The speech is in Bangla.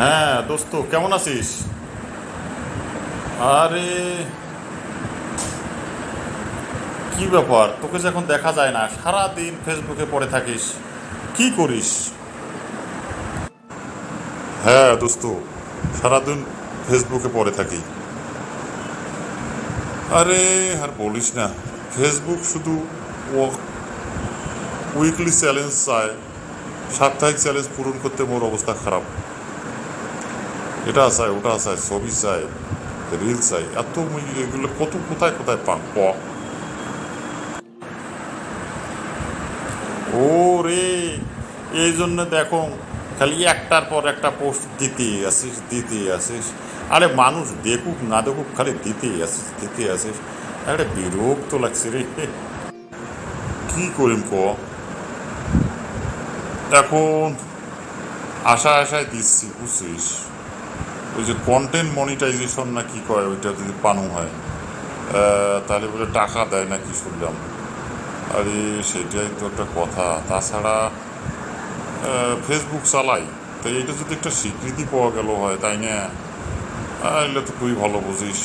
হ্যাঁ দোস্ত, কেমন আছিস? আরে, কি ব্যাপার? তোকে যখন দেখা যায় না সারা দিন ফেসবুকে পড়ে থাকিস, কি করিস? হ্যাঁ দোস্ত, সারাদিন ফেসবুকে পড়ে থাকি। আরে, আর বলিস না ফেসবুক শুধু উইকলি চ্যালেঞ্জ চায়। সাপ্তাহিক চ্যালেঞ্জ পূরণ করতে মোর অবস্থা খারাপ। এটা চাই, ওটা চাই, ছবি চাই, রিল চাই। এত এগুলো কত, কোথায় কোথায় পান প ও রে এই জন্য দেখো, খালি একটার পর একটা পোস্ট দিতেই আসিস দিতেই আসিস। আরে মানুষ দেখুক, না দেখুক, খালি দিতেই আসিস দিতে আসিস। আরে বিরক্ত লাগছে রে। কি করিম ক? এখন আশা আশায় দিচ্ছি, বুঝছিস? ওই যে কন্টেন্ট মনিটাইজেশন না কি কয়, ওইটা যদি পানো হয় তাহলে বলে টাকা দেয় না কি শুনলাম। আরে, সেটাই তো একটা কথা। তাছাড়া ফেসবুক চালাই। তো এটা যদি একটা স্বীকৃতি পাওয়া গেল হয়, তাই না? এগুলো তো তুই ভালো বুঝিস।